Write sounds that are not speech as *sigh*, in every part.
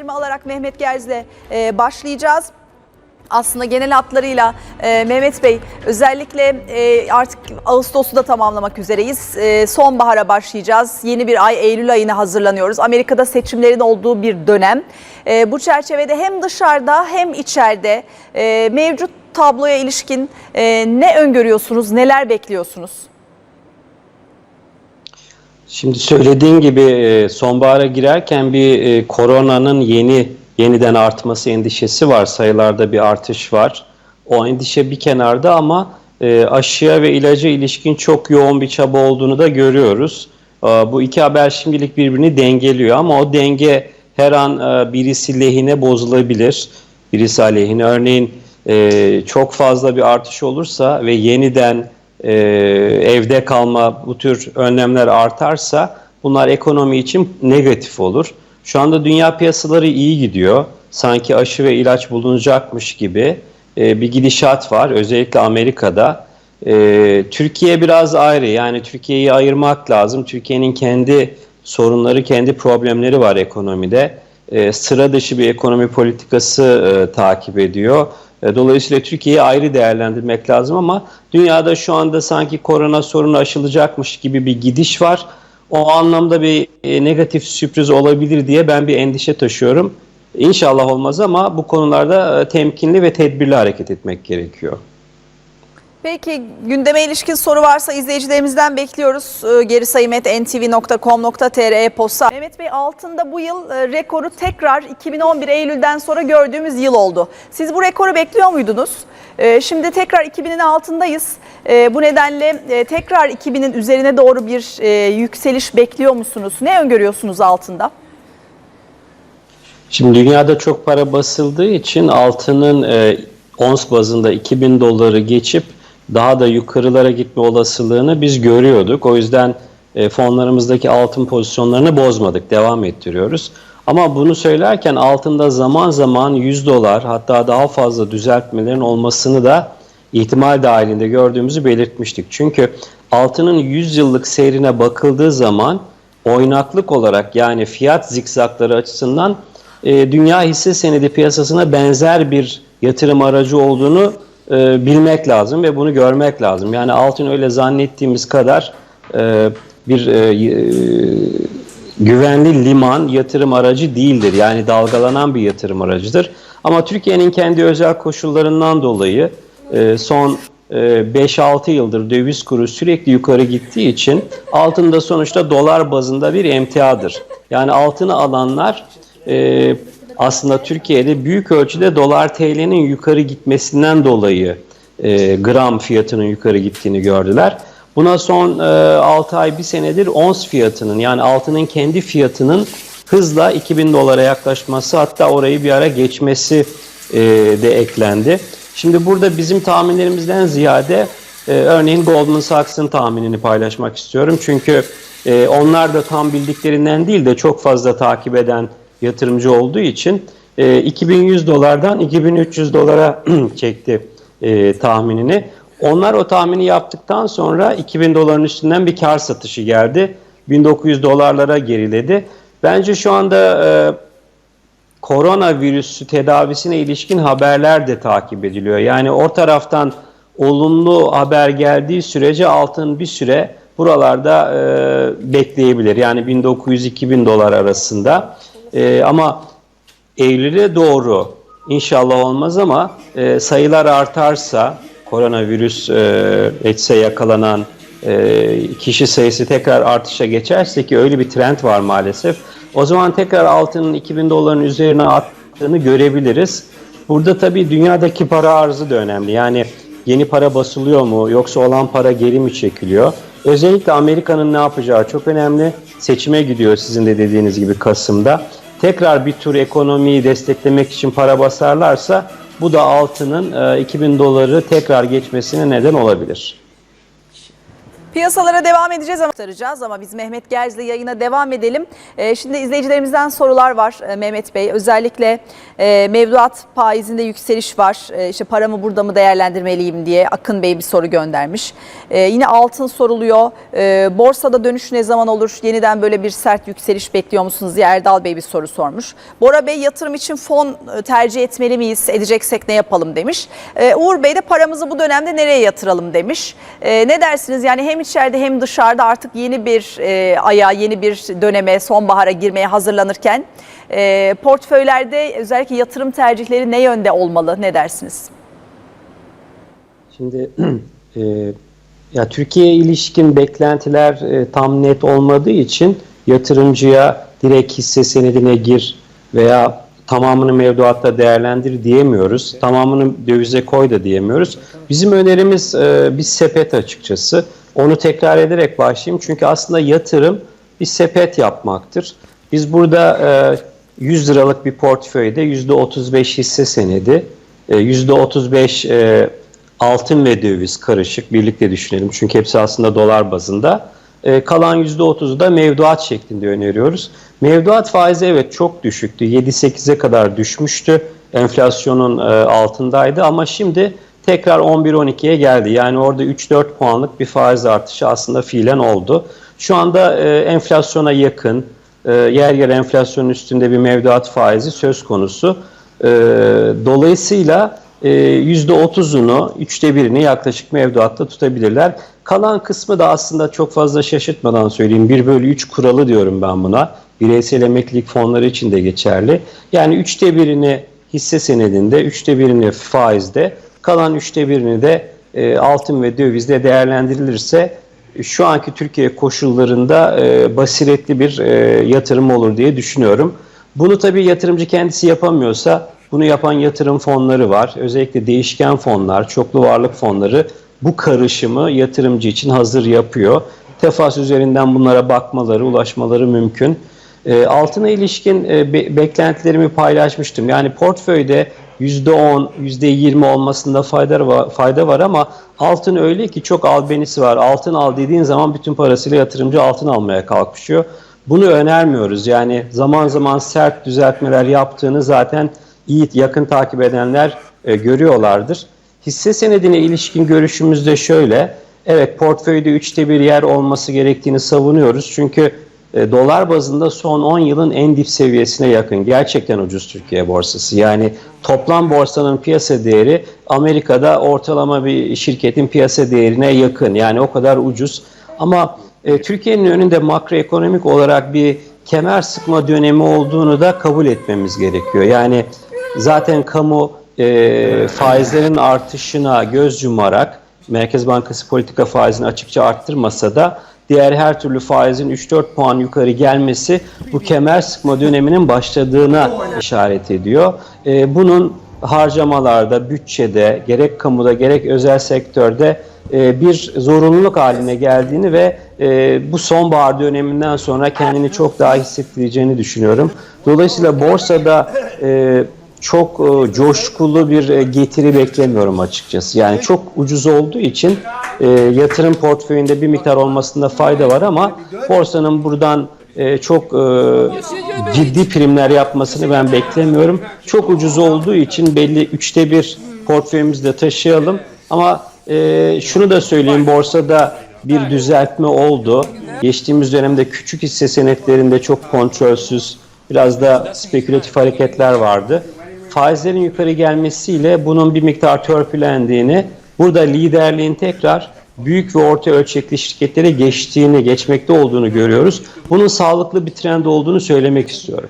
değerlendirme alarak Mehmet Gerz'le e, başlayacağız. Aslında genel hatlarıyla e, Mehmet Bey özellikle e, artık Ağustos'u da tamamlamak üzereyiz. E, sonbahara başlayacağız. Yeni bir ay Eylül ayına hazırlanıyoruz. Amerika'da seçimlerin olduğu bir dönem. E, bu çerçevede hem dışarıda hem içeride e, mevcut tabloya ilişkin e, ne öngörüyorsunuz, neler bekliyorsunuz? Şimdi söylediğin gibi e, sonbahara girerken bir e, koronanın yeni yeniden artması endişesi var. Sayılarda bir artış var. O endişe bir kenarda ama e, aşıya ve ilaca ilişkin çok yoğun bir çaba olduğunu da görüyoruz. Bu iki haber şimdilik birbirini dengeliyor ama o denge her an birisi lehine bozulabilir. Birisi aleyhine. Örneğin çok fazla bir artış olursa ve yeniden e, evde kalma bu tür önlemler artarsa bunlar ekonomi için negatif olur. Şu anda dünya piyasaları iyi gidiyor. Sanki aşı ve ilaç bulunacakmış gibi e, bir gidişat var. Özellikle Amerika'da. E, Türkiye biraz ayrı. Yani Türkiye'yi ayırmak lazım. Türkiye'nin kendi sorunları, kendi problemleri var ekonomide. E, sıra dışı bir ekonomi politikası e, takip ediyor. E, Dolayısıyla Türkiye'yi ayrı değerlendirmek lazım ama dünyada şu anda sanki korona sorunu aşılacakmış gibi bir gidiş var. O anlamda bir e, negatif sürpriz olabilir diye ben bir endişe taşıyorum. İnşallah olmaz ama bu konularda e, temkinli ve tedbirli hareket etmek gerekiyor. Peki gündeme ilişkin soru varsa izleyicilerimizden bekliyoruz. Ee, Geri sayım et ntv.com.tr e-posta. Mehmet Bey altında bu yıl e, rekoru tekrar 2011 Eylül'den sonra gördüğümüz yıl oldu. Siz bu rekoru bekliyor muydunuz? Ee, Şimdi tekrar 2000'in altındayız. Ee, Bu nedenle e, tekrar 2000'in üzerine doğru bir e, yükseliş bekliyor musunuz? Ne öngörüyorsunuz altında? Şimdi dünyada çok para basıldığı için altının ons bazında 2000 doları geçip daha da yukarılara gitme olasılığını biz görüyorduk. O yüzden e, fonlarımızdaki altın pozisyonlarını bozmadık, devam ettiriyoruz. Ama bunu söylerken altında zaman zaman 100 dolar hatta daha fazla düzeltmelerin olmasını da ihtimal dahilinde gördüğümüzü belirtmiştik. Çünkü altının 100 yıllık seyrine bakıldığı zaman oynaklık olarak yani fiyat zikzakları açısından e, dünya hisse senedi piyasasına benzer bir yatırım aracı olduğunu e, bilmek lazım ve bunu görmek lazım. Yani altın öyle zannettiğimiz kadar e, bir e, y- güvenli liman yatırım aracı değildir. Yani dalgalanan bir yatırım aracıdır. Ama Türkiye'nin kendi özel koşullarından dolayı e, son e, 5-6 yıldır döviz kuru sürekli yukarı gittiği için altında sonuçta dolar bazında bir emtiadır. Yani altını alanlar e, aslında Türkiye'de büyük ölçüde dolar TL'nin yukarı gitmesinden dolayı e, gram fiyatının yukarı gittiğini gördüler. Buna son e, 6 ay bir senedir ons fiyatının yani altının kendi fiyatının hızla 2000 dolara yaklaşması hatta orayı bir ara geçmesi e, de eklendi. Şimdi burada bizim tahminlerimizden ziyade e, örneğin Goldman Sachs'ın tahminini paylaşmak istiyorum. Çünkü e, onlar da tam bildiklerinden değil de çok fazla takip eden yatırımcı olduğu için e, 2100 dolardan 2300 dolara *clears throat* çekti e, tahminini. Onlar o tahmini yaptıktan sonra 2000 doların üstünden bir kar satışı geldi. 1900 dolarlara geriledi. Bence şu anda e, koronavirüsü tedavisine ilişkin haberler de takip ediliyor. Yani o taraftan olumlu haber geldiği sürece altın bir süre buralarda e, bekleyebilir. Yani 1900-2000 dolar arasında. E, ama Eylül'e doğru inşallah olmaz ama e, sayılar artarsa koronavirüs e, etse yakalanan e, kişi sayısı tekrar artışa geçerse ki öyle bir trend var maalesef. O zaman tekrar altının 2000 doların üzerine attığını görebiliriz. Burada tabii dünyadaki para arzı da önemli. Yani yeni para basılıyor mu yoksa olan para geri mi çekiliyor? Özellikle Amerika'nın ne yapacağı çok önemli. Seçime gidiyor sizin de dediğiniz gibi Kasım'da. Tekrar bir tur ekonomiyi desteklemek için para basarlarsa bu da altının e, 2000 doları tekrar geçmesine neden olabilir. Piyasalara devam edeceğiz ama aktaracağız ama biz Mehmet Gerz'le yayına devam edelim. Ee, şimdi izleyicilerimizden sorular var e, Mehmet Bey. Özellikle e, mevduat faizinde yükseliş var. E, işte paramı burada mı değerlendirmeliyim diye Akın Bey bir soru göndermiş. E, yine altın soruluyor. Borsada dönüş ne zaman olur? Yeniden böyle bir sert yükseliş bekliyor musunuz diye Erdal Bey bir soru sormuş. Bora Bey yatırım için fon tercih etmeli miyiz? Edeceksek ne yapalım demiş. Uğur Bey de paramızı bu dönemde nereye yatıralım demiş. Ne dersiniz? Yani hem içeride hem dışarıda artık yeni bir e, aya, yeni bir döneme, sonbahara girmeye hazırlanırken e, portföylerde özellikle yatırım tercihleri ne yönde olmalı? Ne dersiniz? Şimdi *clears throat* e, ya Türkiye'ye ilişkin beklentiler e, tam net olmadığı için yatırımcıya direkt hisse senedine gir veya tamamını mevduatta değerlendir diyemiyoruz. Tamamını dövize koy da diyemiyoruz. Bizim önerimiz e, bir sepet açıkçası. Onu tekrar ederek başlayayım. Çünkü aslında yatırım bir sepet yapmaktır. Biz burada e, 100 liralık bir portföyde %35 hisse senedi, e, %35 e, altın ve döviz karışık birlikte düşünelim. Çünkü hepsi aslında dolar bazında. E, kalan %30'u da mevduat şeklinde öneriyoruz. Mevduat faizi evet çok düşüktü. 7-8'e kadar düşmüştü. Enflasyonun e, altındaydı ama şimdi tekrar 11-12'ye geldi. Yani orada 3-4 puanlık bir faiz artışı aslında fiilen oldu. Şu anda e, enflasyona yakın, e, yer yer enflasyonun üstünde bir mevduat faizi söz konusu. E, dolayısıyla e, %30'unu, üçte birini yaklaşık mevduatta tutabilirler. Kalan kısmı da aslında çok fazla şaşırtmadan söyleyeyim. 1 bölü 3 kuralı diyorum ben buna. Bireysel emeklilik fonları için de geçerli. Yani üçte birini hisse senedinde, üçte birini faizde, kalan üçte birini de e, altın ve dövizde değerlendirilirse şu anki Türkiye koşullarında e, basiretli bir e, yatırım olur diye düşünüyorum. Bunu tabii yatırımcı kendisi yapamıyorsa bunu yapan yatırım fonları var. Özellikle değişken fonlar, çoklu varlık fonları bu karışımı yatırımcı için hazır yapıyor. Tefas üzerinden bunlara bakmaları, ulaşmaları mümkün. E, altına ilişkin e, be- beklentilerimi paylaşmıştım. Yani portföyde %10, %20 olmasında fayda var, fayda var ama altın öyle ki çok albenisi var. Altın al dediğin zaman bütün parasıyla yatırımcı altın almaya kalkışıyor. Bunu önermiyoruz. Yani zaman zaman sert düzeltmeler yaptığını zaten iyi yakın takip edenler e, görüyorlardır. Hisse senedine ilişkin görüşümüz de şöyle. Evet portföyde üçte bir yer olması gerektiğini savunuyoruz. Çünkü e, dolar bazında son 10 yılın en dip seviyesine yakın. Gerçekten ucuz Türkiye borsası. Yani toplam borsanın piyasa değeri Amerika'da ortalama bir şirketin piyasa değerine yakın. Yani o kadar ucuz. Ama e, Türkiye'nin önünde makroekonomik olarak bir kemer sıkma dönemi olduğunu da kabul etmemiz gerekiyor. Yani zaten kamu e, faizlerin artışına göz yumarak Merkez Bankası politika faizini açıkça arttırmasa da diğer her türlü faizin 3-4 puan yukarı gelmesi bu kemer sıkma döneminin başladığına işaret ediyor. E, bunun harcamalarda, bütçede, gerek kamuda gerek özel sektörde e, bir zorunluluk haline geldiğini ve e, bu sonbahar döneminden sonra kendini çok daha hissettireceğini düşünüyorum. Dolayısıyla borsada e, çok e, coşkulu bir e, getiri beklemiyorum açıkçası. Yani çok ucuz olduğu için e, yatırım portföyünde bir miktar olmasında fayda var ama borsanın buradan e, çok e, ciddi primler yapmasını ben beklemiyorum. Çok ucuz olduğu için belli üçte bir portföyümüzde taşıyalım ama e, şunu da söyleyeyim borsada bir düzeltme oldu. Geçtiğimiz dönemde küçük hisse senetlerinde çok kontrolsüz biraz da spekülatif hareketler vardı. Faizlerin yukarı gelmesiyle bunun bir miktar törpülendiğini, burada liderliğin tekrar büyük ve orta ölçekli şirketlere geçtiğini, geçmekte olduğunu görüyoruz. Bunun sağlıklı bir trend olduğunu söylemek istiyorum.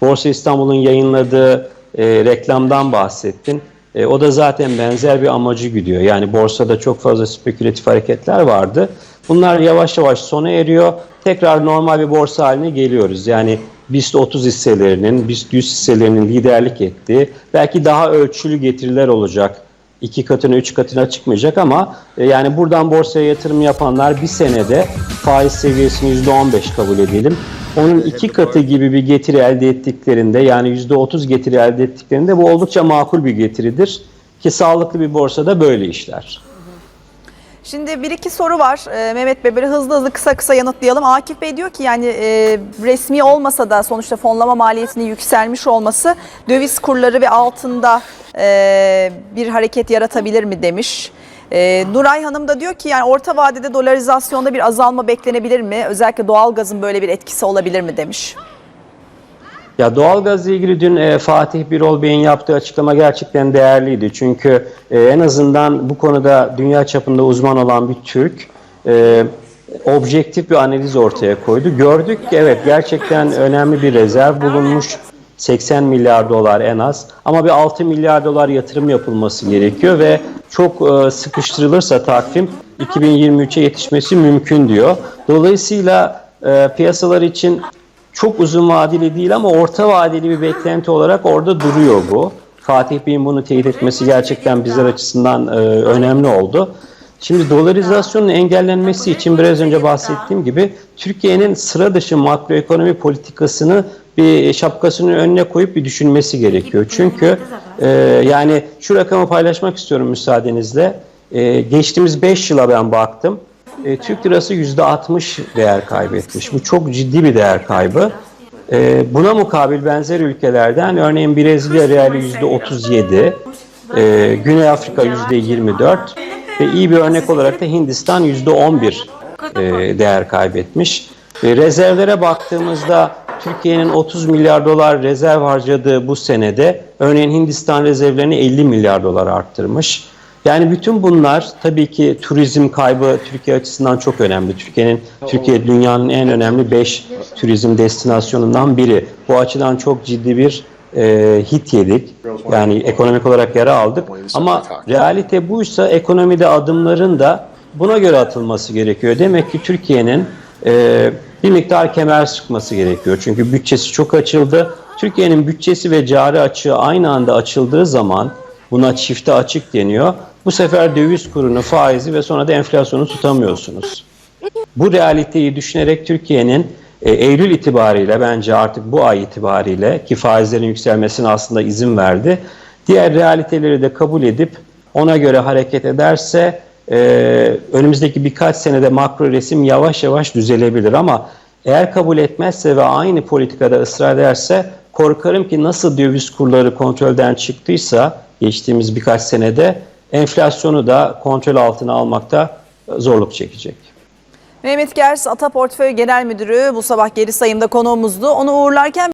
Borsa İstanbul'un yayınladığı e, reklamdan bahsettin. E, o da zaten benzer bir amacı güdüyor. Yani borsada çok fazla spekülatif hareketler vardı. Bunlar yavaş yavaş sona eriyor. Tekrar normal bir borsa haline geliyoruz. Yani BIST 30 hisselerinin, BIST 100 hisselerinin liderlik ettiği, belki daha ölçülü getiriler olacak. iki katına, üç katına çıkmayacak ama e, yani buradan borsaya yatırım yapanlar bir senede faiz seviyesini %15 kabul edelim. Onun iki katı gibi bir getiri elde ettiklerinde yani %30 getiri elde ettiklerinde bu oldukça makul bir getiridir. Ki sağlıklı bir borsada böyle işler. Şimdi bir iki soru var Ee, Mehmet Bey böyle hızlı hızlı kısa kısa yanıtlayalım. Akif Bey diyor ki yani e, resmi olmasa da sonuçta fonlama maliyetinin yükselmiş olması döviz kurları ve altında e, bir hareket yaratabilir mi demiş. E, Nuray Hanım da diyor ki yani orta vadede dolarizasyonda bir azalma beklenebilir mi? Özellikle doğalgazın böyle bir etkisi olabilir mi demiş. Ya doğalgazla ilgili dün e, Fatih Birol Bey'in yaptığı açıklama gerçekten değerliydi. Çünkü e, en azından bu konuda dünya çapında uzman olan bir Türk e, objektif bir analiz ortaya koydu. Gördük ki evet gerçekten önemli bir rezerv bulunmuş. 80 milyar dolar en az ama bir 6 milyar dolar yatırım yapılması gerekiyor ve çok e, sıkıştırılırsa takvim 2023'e yetişmesi mümkün diyor. Dolayısıyla e, piyasalar için çok uzun vadeli değil ama orta vadeli bir beklenti olarak orada duruyor bu. Fatih Bey'in bunu teyit etmesi gerçekten bizler açısından e, önemli oldu. Şimdi dolarizasyonun engellenmesi için biraz önce bahsettiğim gibi Türkiye'nin sıra dışı makroekonomi politikasını bir şapkasının önüne koyup bir düşünmesi gerekiyor. Çünkü e, yani şu rakamı paylaşmak istiyorum müsaadenizle. E, geçtiğimiz 5 yıla ben baktım. E, Türk lirası %60 değer kaybetmiş. Bu çok ciddi bir değer kaybı. E, buna mukabil benzer ülkelerden örneğin Brezilya reali %37, e, Güney Afrika %24 ve iyi bir örnek olarak da Hindistan %11 e, değer kaybetmiş. E, rezervlere baktığımızda Türkiye'nin 30 milyar dolar rezerv harcadığı bu senede örneğin Hindistan rezervlerini 50 milyar dolar arttırmış. Yani bütün bunlar tabii ki turizm kaybı Türkiye açısından çok önemli. Türkiye'nin Türkiye dünyanın en önemli 5 turizm destinasyonundan biri. Bu açıdan çok ciddi bir e, hit yedik. Yani ekonomik olarak yara aldık. Ama realite buysa ekonomide adımların da buna göre atılması gerekiyor. Demek ki Türkiye'nin e, bir miktar kemer sıkması gerekiyor. Çünkü bütçesi çok açıldı. Türkiye'nin bütçesi ve cari açığı aynı anda açıldığı zaman buna çifte açık deniyor. Bu sefer döviz kurunu, faizi ve sonra da enflasyonu tutamıyorsunuz. Bu realiteyi düşünerek Türkiye'nin e, Eylül itibariyle bence artık bu ay itibariyle ki faizlerin yükselmesine aslında izin verdi. Diğer realiteleri de kabul edip ona göre hareket ederse e, önümüzdeki birkaç senede makro resim yavaş yavaş düzelebilir ama eğer kabul etmezse ve aynı politikada ısrar ederse korkarım ki nasıl döviz kurları kontrolden çıktıysa geçtiğimiz birkaç senede enflasyonu da kontrol altına almakta zorluk çekecek. Mehmet Gers Ata Portföy Genel Müdürü bu sabah geri sayımda konuğumuzdu. Onu uğurlarken